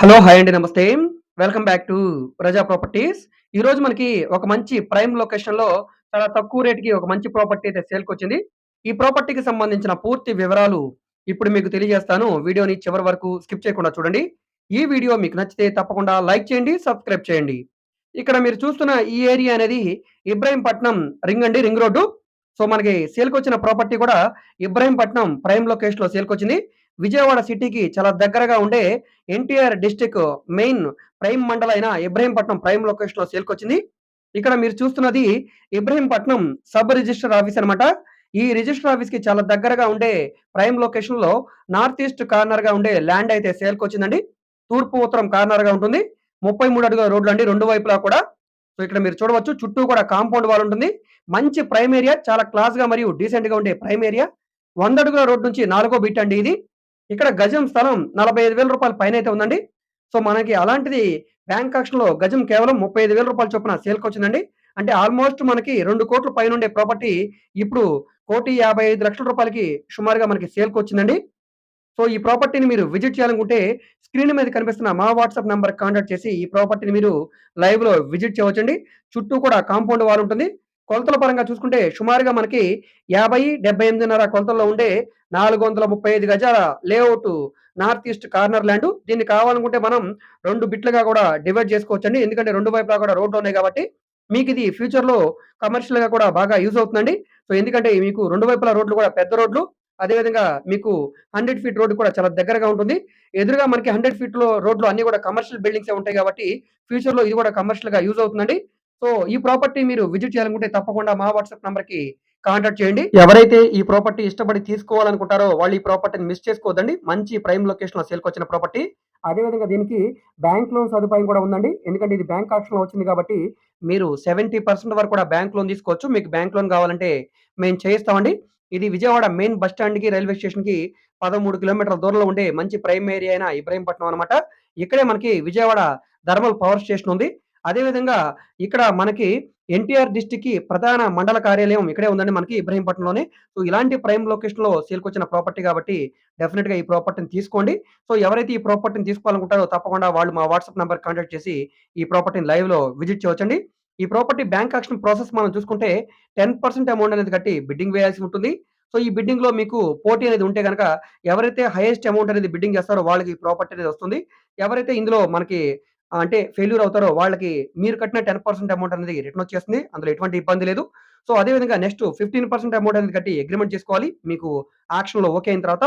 Hello hi అండి నమస్తే. Welcome back to Praja properties. ఈ రోజు మనకి ఒక మంచి ప్రైమ్ లొకేషన్లో చాలా తక్కువ రేట్కి ఒక మంచి ప్రాపర్టీ అయితే సేల్కి వచ్చింది. ఈ ప్రాపర్టీకి సంబంధించిన పూర్తి వివరాలు ఇప్పుడు మీకు తెలియజేస్తాను. వీడియోని చివరి వరకు స్కిప్ చేయకుండా చూడండి. ఈ వీడియో మీకు నచ్చితే తప్పకుండా లైక్ చేయండి సబ్స్క్రైబ్ చేయండి. ఇక్కడ మీరు చూస్తున్న ఈ ఏరియా అనేది ఇబ్రాహీంపట్నం రింగ్ అండి రింగ్ రోడ్డు. సో మనకి సేల్కి వచ్చిన ప్రాపర్టీ కూడా ఇబ్రాహీంపట్నం ప్రైమ్ లొకేషన్లో సేల్కి వచ్చింది. విజయవాడ సిటీకి చాలా దగ్గరగా ఉండే ఎన్టీఆర్ డిస్టిక్ మెయిన్ ప్రైమ్ మండల అయిన ఇబ్రహీంపట్నం ప్రైమ్ లొకేషన్లో సేల్కొచ్చింది. ఇక్కడ మీరు చూస్తున్నది ఇబ్రహీంపట్నం సబ్ రిజిస్టర్ ఆఫీస్ అన్నమాట. ఈ రిజిస్టర్ ఆఫీస్కి చాలా దగ్గరగా ఉండే ప్రైమ్ లొకేషన్లో నార్త్ ఈస్ట్ కార్నర్గా ఉండే ల్యాండ్ అయితే సేల్కి వచ్చిందండి తూర్పు ఉత్తరం కార్నర్గా ఉంటుంది. ముప్పై మూడు అడుగుల రోడ్లు అండి రెండు వైపులా కూడా. సో ఇక్కడ మీరు చూడవచ్చు చుట్టూ కూడా కాంపౌండ్ వాల్ ఉంటుంది. మంచి ప్రైమ్ ఏరియా చాలా క్లాస్గా మరియు డీసెంట్గా ఉండే ప్రైమ్ ఏరియా. వంద అడుగుల రోడ్ నుంచి నాలుగో బిట్ అండి ఇది. ఇక్కడ గజం స్థలం నలభై ఐదు వేల రూపాయల పైన అయితే ఉందండి. సో మనకి అలాంటిది బ్యాంక్ ఆక్షన్లో గజం కేవలం ముప్పై ఐదు వేల రూపాయల చొప్పున సేల్కి వచ్చిందండి. అంటే ఆల్మోస్ట్ మనకి రెండు కోట్ల పైన ఉండే ప్రాపర్టీ ఇప్పుడు కోటి యాభై ఐదు లక్షల రూపాయలకి సుమారుగా మనకి సేల్కి వచ్చిందండి. సో ఈ ప్రాపర్టీని మీరు విజిట్ చేయాలనుకుంటే స్క్రీన్ మీద కనిపిస్తున్న మా వాట్సాప్ నెంబర్ కాంటాక్ట్ చేసి ఈ ప్రాపర్టీని మీరు లైవ్లో విజిట్ చేయవచ్చండి. చుట్టూ కూడా కాంపౌండ్ వాల్ ఉంటుంది. కొలతల పరంగా చూసుకుంటే సుమారుగా మనకి యాభై డెబ్బై ఎనిమిదిన్నర కొలతల్లో ఉండే నాలుగు వందల ముప్పై ఐదు గజాల layout north east corner land. దీన్ని కావాలనుకుంటే మనం రెండు బిట్లుగా కూడా డివైడ్ చేసుకోవచ్చండి. ఎందుకంటే రెండు వైపులా కూడా రోడ్లు ఉన్నాయి కాబట్టి మీకు ఇది ఫ్యూచర్లో కమర్షియల్గా కూడా బాగా యూజ్ అవుతుందండి. సో ఎందుకంటే మీకు రెండు వైపులా రోడ్లు కూడా పెద్ద రోడ్లు అదేవిధంగా మీకు హండ్రెడ్ ఫీట్ రోడ్డు కూడా చాలా దగ్గరగా ఉంటుంది. ఎదురుగా మనకి హండ్రెడ్ ఫీట్లో రోడ్లు అన్ని కూడా కమర్షియల్ బిల్డింగ్స్ ఉంటాయి కాబట్టి ఫ్యూచర్లో ఇది కూడా కమర్షియల్గా యూజ్ అవుతుందండి. సో ఈ ప్రాపర్టీ మీరు విజిట్ చేయాలనుకుంటే తప్పకుండా మా వాట్సాప్ నంబర్కి కాంటాక్ట్ చేయండి. ఎవరైతే ఈ ప్రాపర్టీ ఇష్టపడి తీసుకోవాలనుకుంటారో వాళ్ళు ఈ ప్రాపర్టీని మిస్ చేసుకోవద్దండి. మంచి ప్రైమ్ లొకేషన్లో సేల్కి వచ్చిన ప్రాపర్టీ. అదేవిధంగా దీనికి బ్యాంక్ లోన్ సదుపాయం కూడా ఉందండి. ఎందుకంటే ఇది బ్యాంక్ ఆప్షన్లో వచ్చింది కాబట్టి మీరు సెవెంటీ పర్సెంట్ వరకు కూడా బ్యాంక్ లోన్ తీసుకోవచ్చు. మీకు బ్యాంక్ లోన్ కావాలంటే మేము చేయిస్తామండి. ఇది విజయవాడ మెయిన్ బస్ స్టాండ్కి రైల్వే స్టేషన్కి పదమూడు కిలోమీటర్ల దూరంలో ఉండే మంచి ప్రైమ్ ఏరియా అయిన ఇబ్రాహీంపట్నం అనమాట ఇక్కడే మనకి విజయవాడ థర్మల్ పవర్ స్టేషన్ ఉంది. అదేవిధంగా ఇక్కడ మనకి ఎన్టీఆర్ డిస్టిక్కి ప్రధాన మండల కార్యాలయం ఇక్కడే ఉందండి మనకి ఇబ్రహీంపట్నంలోనే. సో ఇలాంటి ప్రైమ్ లొకేషన్లో సేల్కొచ్చిన ప్రాపర్టీ కాబట్టి డెఫినెట్గా ఈ ప్రాపర్టీని తీసుకోండి. సో ఎవరైతే ఈ ప్రాపర్టీని తీసుకోవాలనుకుంటారో తప్పకుండా వాళ్ళు మా వాట్సాప్ నెంబర్ కాంటాక్ట్ చేసి ఈ ప్రాపర్టీని లైవ్లో విజిట్ చేయవచ్చండి. ఈ ప్రాపర్టీ బ్యాంక్ యాక్షన్ ప్రాసెస్ మనం చూసుకుంటే టెన్ పర్సెంట్ అమౌంట్ అనేది కట్టి బిడ్డింగ్ వేయాల్సి ఉంటుంది. సో ఈ బిడ్డింగ్లో మీకు పోటీ అనేది ఉంటే కనుక ఎవరైతే హైయెస్ట్ అమౌంట్ అనేది బిడ్డింగ్ చేస్తారో వాళ్ళకి ఈ ప్రాపర్టీ అనేది వస్తుంది. ఎవరైతే ఇందులో మనకి అంటే ఫెయిల్యూర్ అవుతారో వాళ్ళకి మీరు కట్టిన 10% అమౌంట్ అనేది రిటర్న్ వచ్చేస్తుంది. అందులో ఎటువంటి ఇబ్బంది లేదు. సో, అదే విధంగా నెక్స్ట్ 15% అమౌంట్ అనేది కట్టి అగ్రిమెంట్ చేసుకోవాలి. మీకు యాక్షన్లో ఓకే అయిన తర్వాత.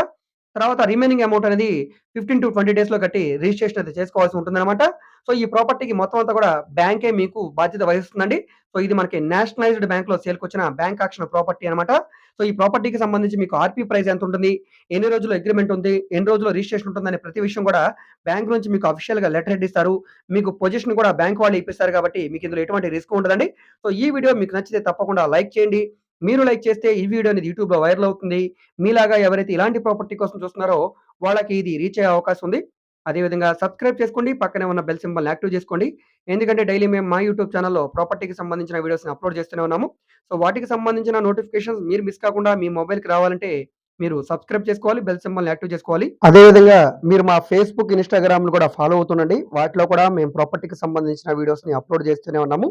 తర్వాత రిమైనింగ్ అమౌంట్ అనేది 15-20 డేస్‌లో కట్టి రిజిస్ట్రేషన్ అయితే చేసుకోవాల్సి ఉంటుందన్నమాట సో, ఈ ప్రాపర్టీకి మొత్తం అంతా కూడా బ్యాంకే మీకు బాధ్యత వహిస్తుందండి. సో, ఇది మనకి నేషనలైజ్డ్ బ్యాంక్‌లో సేల్‌కొచ్చిన బ్యాంక్ ఆక్షన్ ప్రాపర్టీ అనమాట. సో, ఈ ప్రాపర్టీకి సంబంధించి మీకు ఆర్‌పీ ప్రైస్ ఎంతుంటుంది? ఎన్ని రోజులు అగ్రిమెంట్ ఉంది? ఎన్ని రోజుల్లో రిజిస్ట్రేషన్ ఉంటుందనే ప్రతి విషయం కూడా బ్యాంక్ నుంచి మీకు అఫీషియల్‌గా లెటర్ హెడ్ ఇస్తారు. మీకు పొజిషన్ కూడా బ్యాంక్ వాళ్ళు ఇప్పిస్తారు కాబట్టి మీకు ఇందులో ఎటువంటి రిస్క్ ఉండదండి. సో, ఈ వీడియో మీకు నచ్చితే తప్పకుండా లైక్ చేయండి. మీరు లైక్ చేస్తే ఈ వీడియో అనేది యూట్యూబ్‌లో వైరల్ అవుతుంది. మీలాగా ఎవరైతే ఇలాంటి ప్రాపర్టీ కోసం చూస్తున్నారో వాళ్ళకి ఇది రీచ్ అయ్యే అవకాశం ఉంది. అదేవిధంగా సబ్స్క్రైబ్ చేసుకోండి. పక్కనే ఉన్న బెల్ సింబల్ యాక్టివ్ చేసుకోండి. ఎందుకంటే డైలీ మేము మా యూట్యూబ్ ఛానల్లో ప్రాపర్టీకి సంబంధించిన వీడియోస్‌ని అప్‌లోడ్ చేస్తూనే ఉన్నాము. సో, వాటికి సంబంధించిన నోటిఫికేషన్స్ మీరు మిస్ కాకుండా మీ మొబైల్‌కి రావాలంటే మీరు సబ్స్క్రైబ్ చేసుకోవాలి. బెల్ సింబల్ యాక్టివ్ చేసుకోవాలి. అదేవిధంగా మీరు మా ఫేస్‌బుక్, ఇన్‌స్టాగ్రామ్‌లు కూడా ఫాలో అవుతుండండి. వాటిలో కూడా మేము ప్రాపర్టీకి సంబంధించిన వీడియోస్‌ని అప్‌లోడ్ చేస్తూనే ఉన్నాము.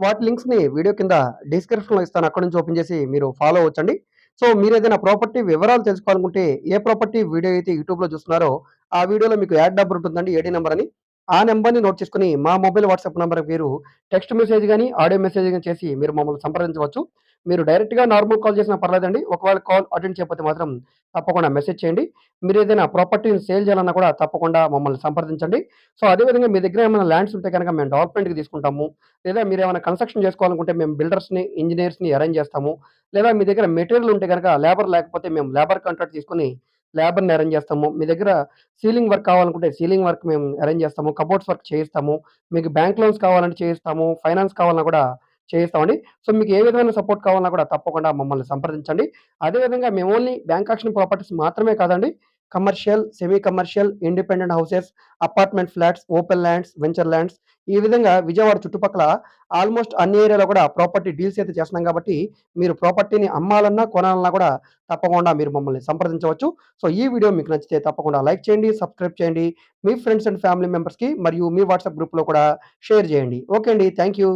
వాటి లింక్స్‌ని వీడియో కింద డిస్క్రిప్షన్‌లో ఇస్తాను. అక్కడ నుంచి ఓపెన్ చేసి మీరు ఫాలో అవ్వచ్చండి. సో, మీరు ఏదైనా ప్రాపర్టీ వివరాలు తెలుసుకోవాలనుకుంటే ఏ ప్రాపర్టీ వీడియో అయితే యూట్యూబ్‌లో చూస్తున్నారో ఆ వీడియోలో మీకు యాడ్ నెంబర్ ఉంటుందండి. ఏడీ నెంబర్ అని. ఆ నెంబర్ని నోట్ చేసుకుని మా మొబైల్ వాట్సాప్ నెంబర్కి మీరు టెక్స్ట్ మెసేజ్ కానీ ఆడియో మెసేజ్ కానీ చేసి మీరు మమ్మల్ని సంప్రదించవచ్చు. మీరు డైరెక్ట్‌గా నార్మల్ కాల్ చేసినా పర్లేదండి. ఒకవేళ కాల్ అటెండ్ చేయకపోతే మాత్రం తప్పకుండా మెసేజ్ చేయండి. మీరు ఏదైనా ప్రాపర్టీని సేల్ చేయాలన్నా కూడా తప్పకుండా మమ్మల్ని సంప్రదించండి. సో, అదే విధంగా మీ దగ్గర ఏమైనా ల్యాండ్స్ ఉంటే కనుక మేము డెవలప్‌మెంట్‌కి తీసుకుంటాము. లేదా మీరు ఏమైనా కన్‌స్ట్రక్షన్ చేసుకోవాలనుకుంటే మేము బిల్డర్స్‌ని, ఇంజనీర్స్ని అరేంజ్ చేస్తాము. లేదా మీ దగ్గర మెటీరియల్ ఉంటే కనుక లేబర్ లేకపోతే మేము లేబర్ కాంట్రాక్ట్ తీసుకొని లేబర్‌ని అరేంజ్ చేస్తాము. మీ దగ్గర సీలింగ్ వర్క్ కావాలనుకుంటే సీలింగ్ వర్క్ మేము అరేంజ్ చేస్తాము. కబోర్డ్స్ వర్క్ చేయిస్తాము. మీకు బ్యాంక్ లోన్స్ కావాలంటే చేయిస్తాము. ఫైనాన్స్ కావాలన్నా కూడా చేయిస్తామండి. సో, మీకు ఏ విధమైన సపోర్ట్ కావాలన్నా కూడా తప్పకుండా మమ్మల్ని సంప్రదించండి. అదే విధంగా మేము ఓన్లీ బ్యాంక్ ఆక్షన్ ప్రాపర్టీస్ మాత్రమే కాదండి. Commercial, semi commercial, independent houses, apartment flats, open lands, venture lands ఈ విధంగా విజయవాడ చుట్టుపక్కల ఆల్మోస్ట్ అన్ని ఏరియాలో కూడా ప్రాపర్టీ డీల్స్ అయితే చేస్తున్నాం కాబట్టి మీరు ప్రాపర్టీని అమ్మాలన్నా, కొనాలన్నా కూడా తప్పకుండా మీరు మమ్మల్ని సంప్రదించవచ్చు. సో, ఈ వీడియో మీకు నచ్చితే తప్పకుండా లైక్ చేయండి, సబ్స్క్రైబ్ చేయండి. మీ ఫ్రెండ్స్ అండ్ ఫ్యామిలీ మెంబర్స్‌కి మరియు మీ వాట్సాప్ గ్రూప్‌లో కూడా షేర్ చేయండి. ఓకే అండి. Thank you.